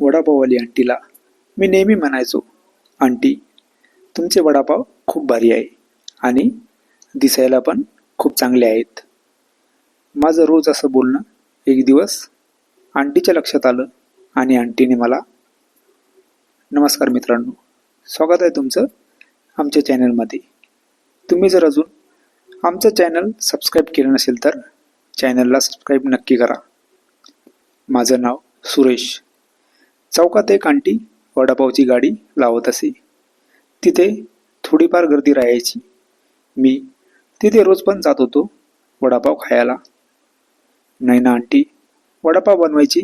वडापाववाली आंटीला मी नेहमी म्हणायचो आंटी तुमचे वडापाव खूप भारी आहे आणि दिसायला पण खूप चांगले आहेत. माझं रोज असं बोलणं एक दिवस आंटीच्या लक्षात आलं आणि आंटीने मला नमस्कार मित्रांनो स्वागत आहे तुमचं आमच्या चॅनलमध्ये. तुम्ही जर अजून आमचं चॅनल सबस्क्राईब केलं नसेल तर चॅनलला सबस्क्राईब नक्की करा. माझं नाव सुरेश चौकात एक आंटी वडापावची गाडी लावत असे. तिथे थोडीफार गर्दी राहायची. मी तिथे रोज पण जात होतो वडापाव खायला. नैना आंटी वडापाव बनवायची.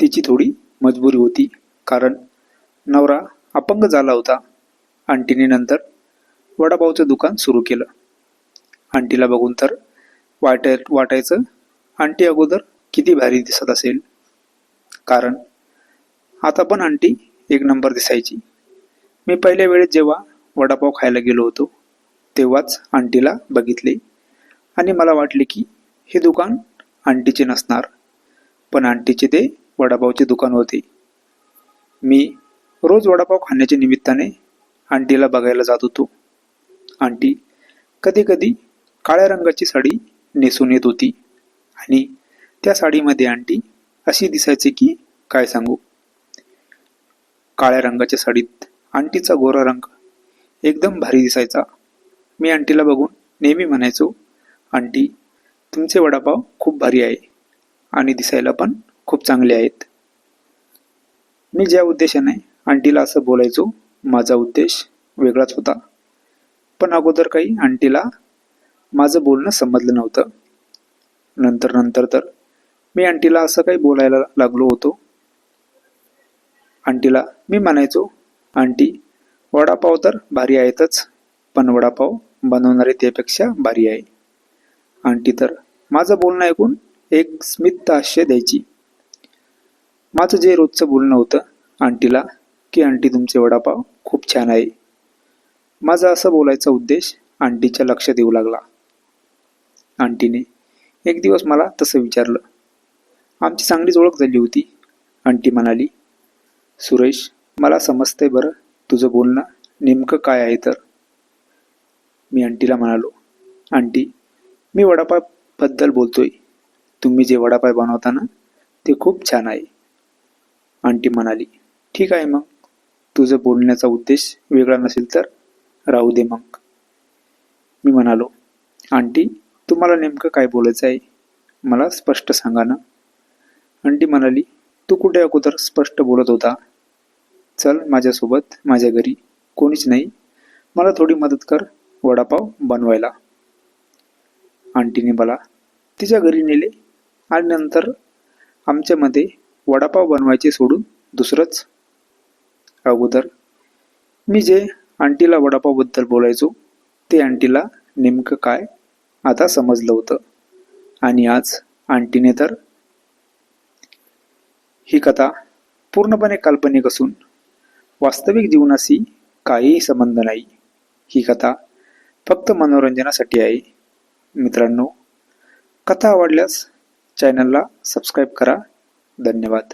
तिची थोडी मजबुरी होती कारण नवरा अपंग झाला होता. आंटीने नंतर वडापावचं दुकान सुरू केलं. आंटीला बघून तर वाटाय वाटायचं आंटी अगोदर किती भारी दिसत असेल. कारण आता पण आंटी एक नंबर दिसायची. मी पहिल्या वेळेस जेव्हा वडापाव खायला गेलो होतो तेव्हाच आंटीला बघितले आणि मला वाटले की हे दुकान आंटीचे नसणार पण आंटीचे ते वडापावचे दुकान होते. मी रोज वडापाव खाण्याच्या निमित्ताने आंटीला बघायला जात होतो. आंटी कधी कधी काळ्या रंगाची साडी नेसून येत होती आणि त्या साडीमध्ये आंटी अशी दिसायची की काय सांगू? काळ्या रंगाच्या साडीत आंटीचा गोरा रंग. एकदम भारी दिसायचा. मी आंटीला बघून नेहमी म्हणायचो आंटी तुमचे वडापाव खूप भारी आहे आणि दिसायला पण खूप चांगले आहेत. मी ज्या उद्देशाने आंटीला असं बोलायचो माझा उद्देश वेगळाच होता. पण अगोदर काही आंटीला माझं बोलणं समजलं नव्हतं. नंतर नंतर तर मी आंटीला असं काही बोलायला लागलो होतो. आंटीला मी म्हणायचो आंटी वडापाव तर भारी आहेतच पण वडापाव बनवणारे त्यापेक्षा भारी आहे. आंटी तर माझं बोलणं ऐकून एक स्मित हास्य द्यायची. माझं जे रोजचं बोलणं होतं आंटीला की आंटी तुमचे वडापाव खूप छान आहे. माझा असं बोलायचा उद्देश आंटीच्या लक्षात येऊ लागला. आंटीने एक दिवस मला तसं विचारलं. आमची चांगलीच ओळख झाली होती. आंटी म्हणाली सुरेश मला समजतंय बरं तुझं बोलणं नेमकं काय आहे तर. मी आंटीला म्हणालो आंटी मी वडापावबद्दल बोलतोय. तुम्ही जे वडापाव बनवता ना ते खूप छान आहे. आंटी म्हणाली ठीक आहे मग. तुझं बोलण्याचा उद्देश वेगळा नसेल तर राहू दे मग. मी म्हणालो आंटी तुम्हाला नेमकं काय बोलायचं आहे? मला स्पष्ट सांगा ना. आंटी म्हणाली तू कुठे अगोदर स्पष्ट बोलत होता? चल माझ्यासोबत माझ्या घरी. कोणीच नाही. मला थोडी मदत कर वडापाव बनवायला. आंटीने मला तिच्या घरी नेले. आणि नंतर आमच्यामध्ये वडापाव बनवायचे सोडून दुसरंच. अगोदर मी जे आंटीला वडापावबद्दल बोलायचो ते आंटीला नेमकं काय आता समजलं होतं. आणि आज आंटीने तर ही कथा पूर्णपणे काल्पनिक असून वास्तविक जीवनाशी काहीही संबंध नाही. ही कथा फक्त मनोरंजनासाठी आहे. मित्रांनो कथा आवडल्यास चॅनलला सबस्क्राईब करा. धन्यवाद.